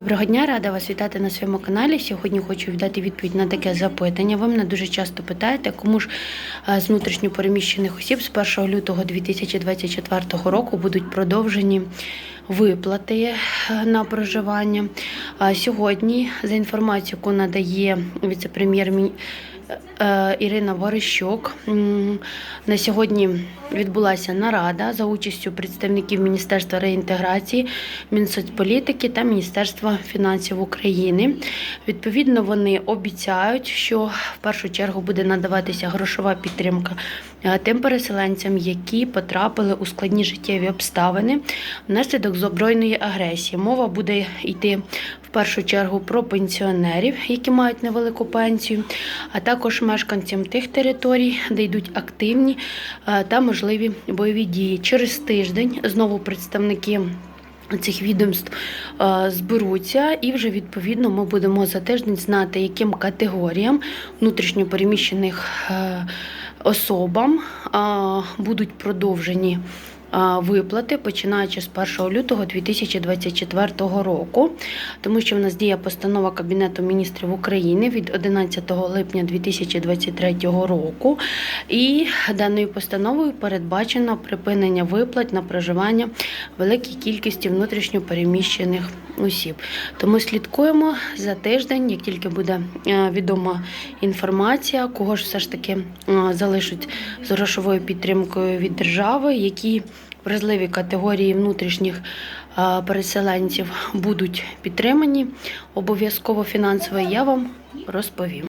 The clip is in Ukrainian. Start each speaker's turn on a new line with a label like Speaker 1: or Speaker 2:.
Speaker 1: Доброго дня, рада вас вітати на своєму каналі. Сьогодні хочу віддати відповідь на таке запитання. Ви мене дуже часто питаєте, кому ж е, з внутрішньопереміщених осіб з 1 лютого 2024 року будуть продовжені виплати е, на проживання. Сьогодні, за інформацією, яку надає віце-прем'єр е, Ірина Ворищук, на сьогодні відбулася нарада за участю представників Міністерства реінтеграції, Мінсоцполітики та Міністерства фінансів України. Відповідно, вони обіцяють, що в першу чергу буде надаватися грошова підтримка е, тим переселенцям, які потрапили у складні життєві обставини внаслідок збройної агресії. Мова буде йти в першу чергу про пенсіонерів, які мають невелику пенсію, а також мешканцям тих територій, де йдуть активні е, та можливі бойові дії. Через тиждень знову представники. Цих відомств е, зберуться, і вже відповідно ми будемо за тиждень знати, яким категоріям внутрішньопереміщених е, особам будуть продовжені виплати, починаючи з 1 лютого 2024 року, тому що в нас діє постанова Кабінету міністрів України від 11 липня 2023 року, і даною постановою передбачено припинення виплат на проживання великій кількості внутрішньопереміщених осіб. Тому слідкуємо за тиждень, як тільки буде е, відома інформація, кого ж все ж таки е, залишать з грошовою підтримкою від держави, які вразливі категорії внутрішніх переселенців будуть підтримані обов'язково фінансово. Я вам розповім.